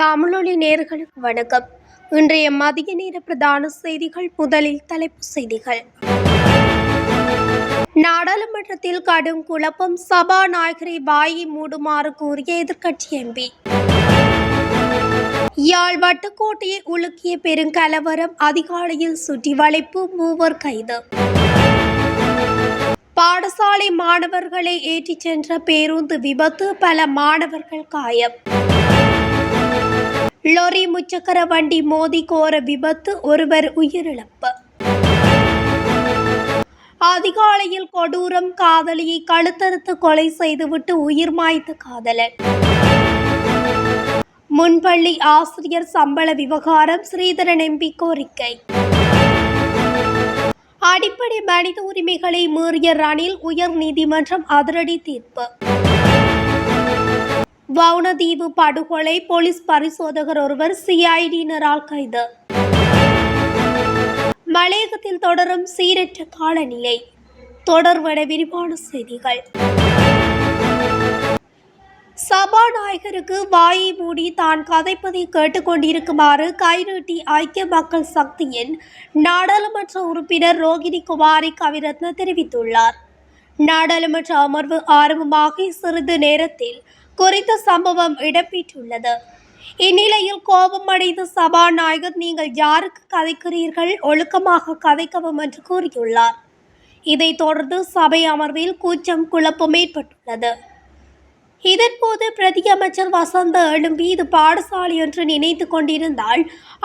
தமிழொலி நேர்களுக்கு வணக்கம். இன்றைய மதிய நேர பிரதான செய்திகள் முதலில் தலைப்பு செய்திகள். நாடாளுமன்றத்தில் கடும் குழப்பம் சபாநாயகரை வாயை மூடுமாறு கூறிய எதிர்க்கட்சி எம்பி. யாழ் வட்டக்கோட்டையை உலுக்கிய பெருங்கலவரம் அதிகாலையில் சுற்றி வளைப்பு மூவர் கைது. பாடசாலை மாணவர்களை ஏற்றிச் சென்ற பேருந்து விபத்து பல மாணவர்கள் காயம். லொரி முச்சக்கர வண்டி மோதி கோர விபத்து ஒருவர் உயிரிழப்பு. அதிகாலையில் கொடூரம் காதலியை கழுத்தறுத்து கொலை செய்துவிட்டு உயிர் மாய்த்த காதலன். முன்பள்ளி ஆசிரியர் சம்பள விவகாரம் ஸ்ரீதரன் எம்பி கோரிக்கை. அடிப்படை மனித உரிமைகளை மீறிய ரணில் உயர் நீதிமன்றம் அதிரடி தீர்ப்பு. வவுனதீவு படுகொலை போலீஸ் பரிசோதகர் ஒருவர் சிஐடியினரால் கைது. மலையகத்தில் தொடரும் சீரற்ற காலநிலை. தொடர்வட விரிவான செய்திகள். சபாநாயகருக்கு வாயை மூடி தான் கதைப்பதை கேட்டுக்கொண்டிருக்குமாறு கைநீட்டி ஐக்கிய மக்கள் சக்தியின் நாடாளுமன்ற உறுப்பினர் ரோகிணி குமாரி கவிரத்ன தெரிவித்துள்ளார். நாடாளுமன்ற அமர்வு ஆரம்பமாகி சிறிது நேரத்தில் குறித்த சம்பவம் இடம்பெற்றுள்ளது. இந்நிலையில் கோபமடைந்த சபாநாயகர் நீங்கள் யாருக்கு கதைக்கிறீர்கள்? ஒழுக்கமாக கதைக்கவும் என்று கூறியுள்ளார். இதைத் தொடர்ந்து சபை அமர்வில் கூச்சம் குழப்பம் ஏற்பட்டுள்ளது. இதன்போது பிரதி அமைச்சர் வசந்த எழும்பி இது பாடசாலை என்று நினைத்து கொண்டிருந்தால்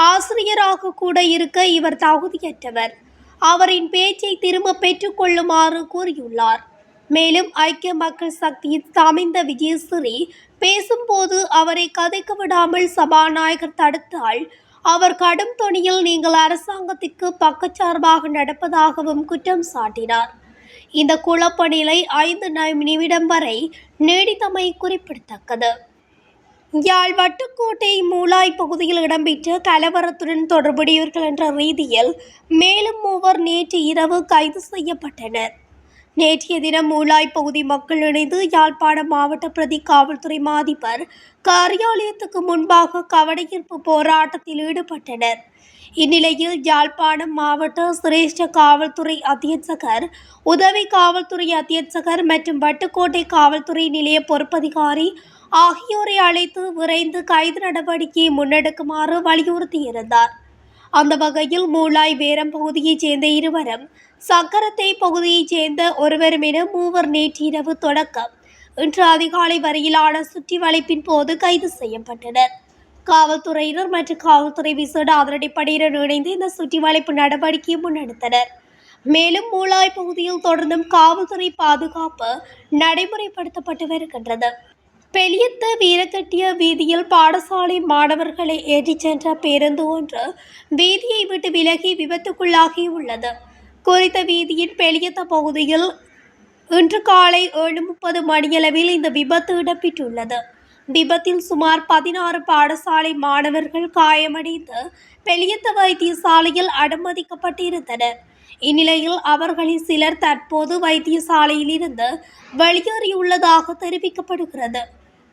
ஆசிரியராக கூட இருக்க இவர் தகுதியற்றவர். அவரின் பேச்சை திரும்ப பெற்றுக்கொள்ளுமாறு கூறியுள்ளார். மேலும் ஐக்கிய மக்கள் சக்தியின் சமைந்த விஜயஸ்ரீ பேசும்போது அவரை கதைக்க விடாமல் சபாநாயகர் தடுத்தால் அவர் கடும் தொனியில் நீங்கள் அரசாங்கத்திற்கு பக்கச்சார்பாக நடப்பதாகவும் குற்றம் சாட்டினார். இந்த குழப்ப நிலை ஐந்து நிமிடம் வரை நீடித்தமை குறிப்பிடத்தக்கது. யாழ் வட்டுக்கோட்டை மூலாய் பகுதியில் இடம்பெற்ற கலவரத்துடன் தொடர்புடையவர்கள் என்ற ரீதியில் மேலும் மூவர் நேற்று இரவு கைது செய்யப்பட்டனர். நேற்றைய தினம் மூலாய் பகுதி மக்கள் இணைந்து யாழ்ப்பாணம் மாவட்ட பிரதி காவல்துறை மாதிபர் காரியாலயத்துக்கு முன்பாக கவனஈர்ப்பு போராட்டத்தில் ஈடுபட்டனர். இந்நிலையில் யாழ்ப்பாணம் மாவட்ட சிரேஷ்ட காவல்துறை அத்தியட்சகர் உதவி காவல்துறை அத்தியட்சகர் மற்றும் வட்டுக்கோட்டை காவல்துறை நிலைய பொறுப்பதிகாரி ஆகியோரை அழைத்து விரைந்து கைது நடவடிக்கையை முன்னெடுக்குமாறு வலியுறுத்தியிருந்தார். அந்த வகையில் மூலாய் வேரம் பகுதியைச் சேர்ந்த இருவரும் சக்கரத்தை பகுதியைச் சேர்ந்த ஒருவரும் என மூவர் நேற்றிரவு தொடக்கம். இன்று அதிகாலை வரையிலான சுற்றி வளைப்பின் போது கைது செய்யப்பட்டனர். காவல்துறையினர் மற்றும் காவல்துறை விசேட அதிரடிப்படையினர் இணைந்து இந்த சுற்றி வளைப்பு நடவடிக்கையை முன்னெடுத்தனர். மேலும் மூலாய் பகுதியில் தொடர்ந்தும் காவல்துறை பாதுகாப்பு நடைமுறைப்படுத்தப்பட்டு வருகின்றது. பெலியத்த வீரக்கட்டிய வீதியில் பாடசாலை மாணவர்களை ஏற்றிச் சென்ற பேருந்து ஒன்று வீதியை விட்டு விலகி விபத்துக்குள்ளாகியுள்ளது. குறித்த வீதியின் பெளியத்த பகுதியில் இன்று காலை ஏழு முப்பது மணியளவில் இந்த விபத்து இடம்பெற்றுள்ளது. விபத்தில் சுமார் பதினாறு பாடசாலை மாணவர்கள் காயமடைந்து பெளியத்த வைத்தியசாலையில் அனுமதிக்கப்பட்டிருந்தனர். இந்நிலையில் அவர்களில் சிலர் தற்போது வைத்தியசாலையில் இருந்து வெளியேறியுள்ளதாக தெரிவிக்கப்படுகிறது.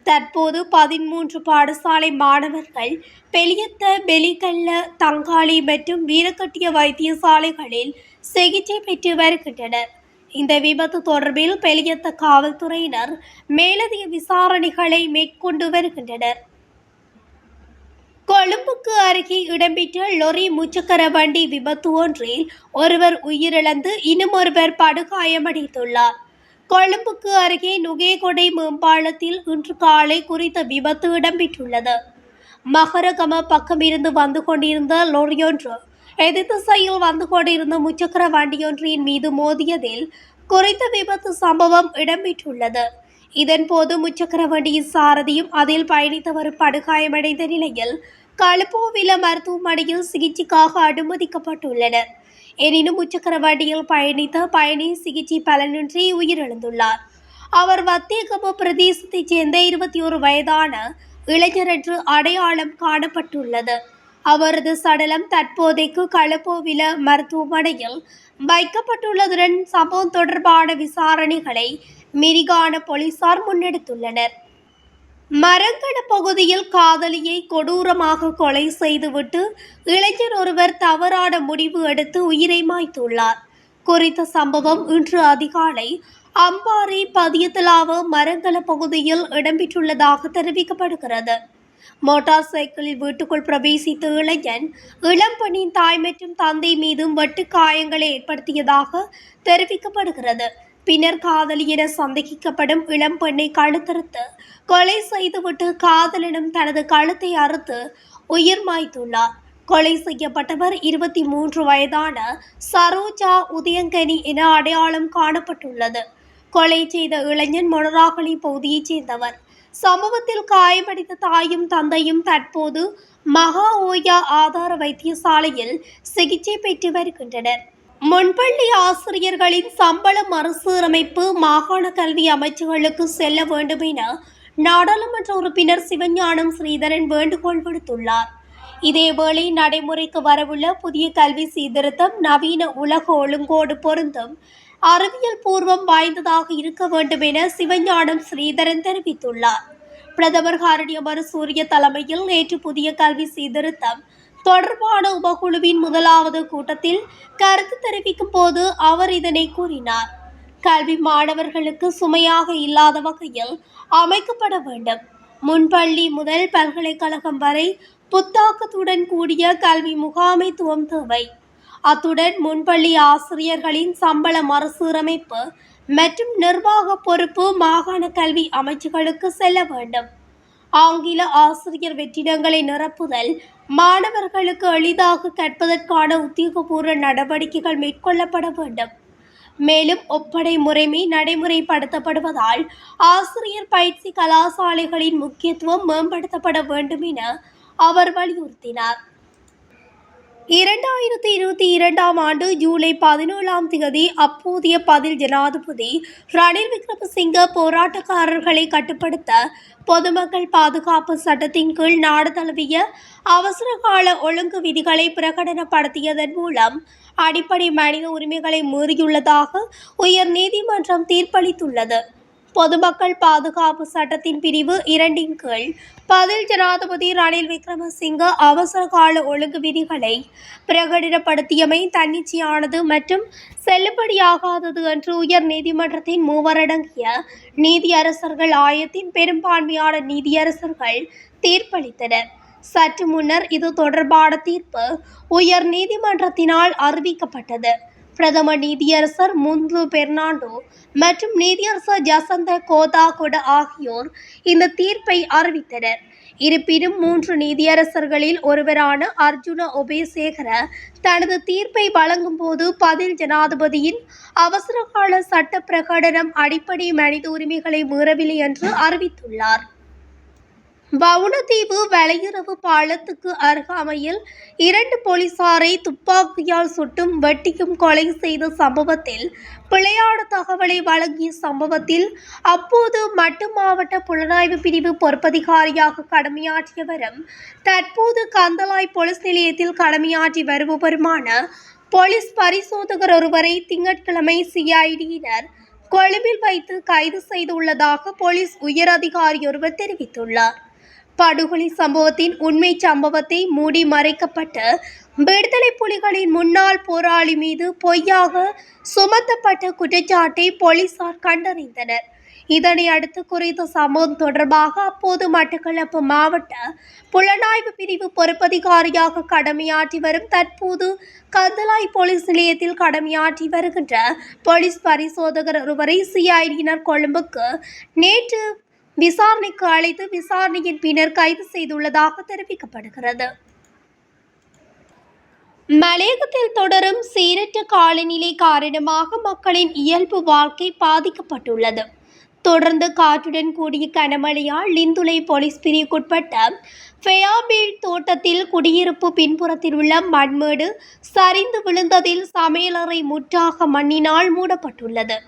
தற்போது பதிமூன்று பாடசாலை மாணவர்கள் பெலியத்த பெலிகல்ல தங்காளி மற்றும் வீரக்கட்டிய வைத்தியசாலைகளில் சிகிச்சை பெற்று வருகின்றனர். இந்த விபத்து தொடர்பில் பெலியத்த காவல்துறையினர் மேலதிக விசாரணைகளை மேற்கொண்டு வருகின்றனர். கொழும்புக்கு அருகே இடம்பெற்ற லொரி முச்சக்கர வண்டி விபத்து ஒன்றில் ஒருவர் உயிரிழந்து இன்னும் ஒருவர் படுகாயமடைந்துள்ளார். கொழும்புக்கு அருகே நுகேகொடை மேம்பாலத்தில் இன்று காலை குறித்த விபத்து இடம்பெற்றுள்ளது. மகரகம பக்கமிருந்து வந்து கொண்டிருந்த லொரியொன்று எதிர்த்திசையில் வந்து கொண்டிருந்த முச்சக்கர வண்டியொன்றின் மீது மோதியதில் குறித்த விபத்து சம்பவம் இடம்பெற்றுள்ளது. இதன்போது முச்சக்கர வண்டியின் சாரதியும் அதில் பயணித்தவரும் படுகாயமடைந்த நிலையில் களுப்போவில மருத்துவமனையில் சிகிச்சைக்காக அனுமதிக்கப்பட்டுள்ளனர். எனினும் முச்சக்கர வண்டியில் பயணித்த பயணி சிகிச்சை பலனின்றி உயிரிழந்துள்ளார். அவர் வத்தியகம பிரதேசத்தைச் சேர்ந்த இருபத்தி ஒரு வயதான இளைஞர் என்று அடையாளம் காணப்பட்டுள்ளது. அவரது சடலம் தற்போதைக்கு களப்போவில மருத்துவமனையில் வைக்கப்பட்டுள்ளதுடன் சம்பவம் தொடர்பான விசாரணைகளை மிரிகான போலீசார் முன்னெடுத்துள்ளனர். மரங்கட பகுதியில் காதலியை கொடூரமாக கொலை செய்துவிட்டு இளைஞர் ஒருவர் தவறான முடிவு எடுத்து உயிரை மாய்த்துள்ளார். குறித்த சம்பவம் இன்று அதிகாலை அம்பாறை பதியத்தலாவ மரங்கல பகுதியில் இடம்பெற்றுள்ளதாக தெரிவிக்கப்படுகிறது. மோட்டார் சைக்கிளில் வீட்டுக்குள் பிரவேசித்த இளைஞன் இளம்பெண்ணின் தாய் மற்றும் தந்தை மீதும் வெட்டு காயங்களை ஏற்படுத்தியதாக தெரிவிக்கப்படுகிறது. பின்னர் காதலி என சந்தேகிக்கப்படும் இளம் பெண்ணை கழுத்தறுத்து கொலை செய்துவிட்டு காதலனும் தனது கழுத்தை அறுத்து உயிர் மாய்த்துள்ளார். கொலை செய்யப்பட்டவர் இருபத்தி மூன்று வயதான சரோஜா உதயங்கனி என அடையாளம் காணப்பட்டுள்ளது. கொலை செய்த இளைஞன் மொனராகலி பகுதியைச் சேர்ந்தவர். சம்பவத்தில் காயமடைந்த தாயும் தந்தையும் தற்போது மகா ஓயா ஆதார வைத்தியசாலையில் சிகிச்சை பெற்று வருகின்றனர். முன்பள்ளி ஆசிரியர்களின் சம்பள மறுசீரமைப்பு மாகாண கல்வி அமைச்சுகளுக்கு செல்ல வேண்டும் என நாடாளுமன்ற உறுப்பினர் சிவஞானம் ஸ்ரீதரன் வேண்டுகோள் விடுத்துள்ளார். இதேவேளை நடைமுறைக்கு வரவுள்ள புதிய கல்வி சீர்திருத்தம் நவீன உலக ஒழுங்கோடு பொருந்தும். அறிவியல் பூர்வம் வாய்ந்ததாக இருக்க வேண்டும் என சிவஞானம் ஸ்ரீதரன் தெரிவித்துள்ளார். பிரதமர் ஹரணியமரு சூரிய தலைமையில் நேற்று புதிய கல்வி சீர்திருத்தம் தொடர்பான உபகுழுவின் முதலாவது கூட்டத்தில் கருத்து தெரிவிக்கும் போது அவர் இதனை கூறினார். கல்வி மாணவர்களுக்கு சுமையாக இல்லாத வகையில் அமைக்கப்பட வேண்டும். முன்பள்ளி முதல் பல்கலைக்கழகம் வரை புத்தாக்கத்துடன் கூடிய கல்வி முகாமைத்துவம் தேவை. அத்துடன் முன்பள்ளி ஆசிரியர்களின் சம்பள மறுசீரமைப்பு மற்றும் நிர்வாக பொறுப்பு மாகாண கல்வி அமைச்சுகளுக்கு செல்ல வேண்டும். ஆங்கில ஆசிரியர் வெற்றிடங்களை நிரப்புதல் மாணவர்களுக்கு எளிதாக கற்பதற்கான உத்தியோகபூர்வ நடவடிக்கைகள் மேற்கொள்ளப்பட வேண்டும். மேலும் ஒப்படை முறைமை நடைமுறைப்படுத்தப்படுவதால் ஆசிரியர் பயிற்சி கலாசாலைகளின் முக்கியத்துவம் மேம்படுத்தப்பட வேண்டும் என அவர் வலியுறுத்தினார். இரண்டாயிரத்தி இருபத்தி இரண்டாம் ஆண்டு ஜூலை பதினேழாம் தேதி அப்போதைய பதில் ஜனாதிபதி ரணில் விக்ரமசிங்க போராட்டக்காரர்களை கட்டுப்படுத்த பொதுமக்கள் பாதுகாப்பு சட்டத்தின் கீழ் நாடு தழுவிய அவசரகால ஒழுங்கு விதிகளை பிரகடனப்படுத்தியதன் மூலம் அடிப்படை மனித உரிமைகளை மீறியுள்ளதாக உயர் நீதிமன்றம் தீர்ப்பளித்துள்ளது. பொதுமக்கள் பாதுகாப்பு சட்டத்தின் பிரிவு இரண்டின் கீழ் பதில் ஜனாதிபதி ரணில் விக்ரமசிங்க அவசர கால ஒழுங்கு விதிகளை பிரகடனப்படுத்தியமை தன்னிச்சையானது மற்றும் செல்லுபடியாகாதது என்று உயர் நீதிமன்றத்தின் மூவரடங்கிய நீதியரசர்கள் ஆயத்தின் பெரும்பான்மையான நீதியரசர்கள் தீர்ப்பளித்தனர். சற்று முன்னர் இது தொடர்பான தீர்ப்பு உயர் நீதிமன்றத்தினால் அறிவிக்கப்பட்டது. பிரதம நீதியரசர் முந்து பெர்னாண்டோ மற்றும் நீதியரசர் ஜசந்த கோதாகொட ஆகியோர் இந்த தீர்ப்பை அறிவித்தனர். இருப்பினும் மூன்று நீதியரசர்களில் ஒருவரான அர்ஜுன ஒபேசேகர தனது தீர்ப்பை வழங்கும் போது பதில் ஜனாதிபதியின் அவசரகால சட்ட பிரகடனம் அடிப்படை மனித உரிமைகளை மீறவில்லை என்று அறிவித்துள்ளார். வவுணதீவு வலையுறவு பாலத்துக்கு அருகாமையில் இரண்டு போலீசாரை துப்பாக்கியால் சுட்டும் வெட்டியும் கொலை செய்த சம்பவத்தில் பிழையான தகவலை வழங்கிய சம்பவத்தில் அப்போது மட்டு மாவட்ட புலனாய்வு பிரிவு பொறுப்பதிகாரியாக கடமையாற்றியவரும் தற்போது கந்தலாய் போலீஸ் நிலையத்தில் கடமையாற்றி வருபவருமான போலீஸ் பரிசோதகர் ஒருவரை திங்கட்கிழமை சிஐடியினர் கொழும்பில் வைத்து கைது செய்துள்ளதாக போலீஸ் உயர் அதிகாரி ஒருவர் தெரிவித்துள்ளார். படுகொலை சம்பவத்தின் உண்மை சம்பவத்தை மூடி மறைக்கப்பட்டு விடுதலை புலிகளின் முன்னாள் போராளி மீது பொய்யாக சுமத்தப்பட்ட குற்றச்சாட்டை போலீசார் கண்டறிந்தனர். இதனை அடுத்து குறித்த சம்பவம் தொடர்பாக அப்போது மட்டக்களப்பு மாவட்ட புலனாய்வு பிரிவு பொறுப்பதிகாரியாக கடமையாற்றி வரும் தற்போது கந்தலாய் போலீஸ் நிலையத்தில் கடமையாற்றி வருகின்ற போலீஸ் பரிசோதகர் ஒருவரை சிஐடியினர் கொழும்புக்கு நேற்று விசாரணைக்கு அழைத்து விசாரணையின் பின்னர் கைது செய்துள்ளதாக தெரிவிக்கப்படுகிறது. மலையகத்தில் தொடரும் சீரற்ற காலநிலை காரணமாக மக்களின் இயல்பு வாழ்க்கை பாதிக்கப்பட்டுள்ளது. தொடர்ந்து காற்றுடன் கூடிய கனமழையால் லிந்துலை போலீஸ் பிரிவுக்குட்பட்ட ஃபெயாபீல் தோட்டத்தில் குடியிருப்பு பின்புறத்தில் உள்ள மண்மேடு சரிந்து விழுந்ததில் சமையலறை முற்றாக மண்ணினால் மூடப்பட்டுள்ளது.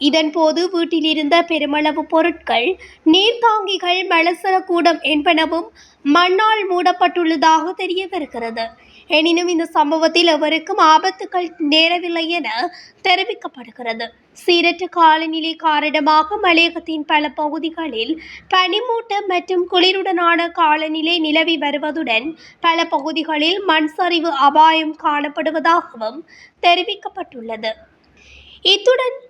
இதன்போது வீட்டில் இருந்த பெருமளவு பொருட்கள் நீர்த்தாங்கிகள் கூடம் என்பனவும் மண்ணால் மூடப்பட்டுள்ளதாக தெரிய வருகிறது எனினும் இந்த சம்பவத்தில் எவருக்கும் ஆபத்துகள் நேரவில்லை என தெரிவிக்கப்படுகிறது. சீரற்ற காலநிலை காரணமாக மலையகத்தின் பல பகுதிகளில் பனிமூட்டம் மற்றும் குளிருடனான காலநிலை நிலவி வருவதுடன் பல பகுதிகளில் மண் சரிவு அபாயம் காணப்படுவதாகவும் தெரிவிக்கப்பட்டுள்ளது. இத்துடன்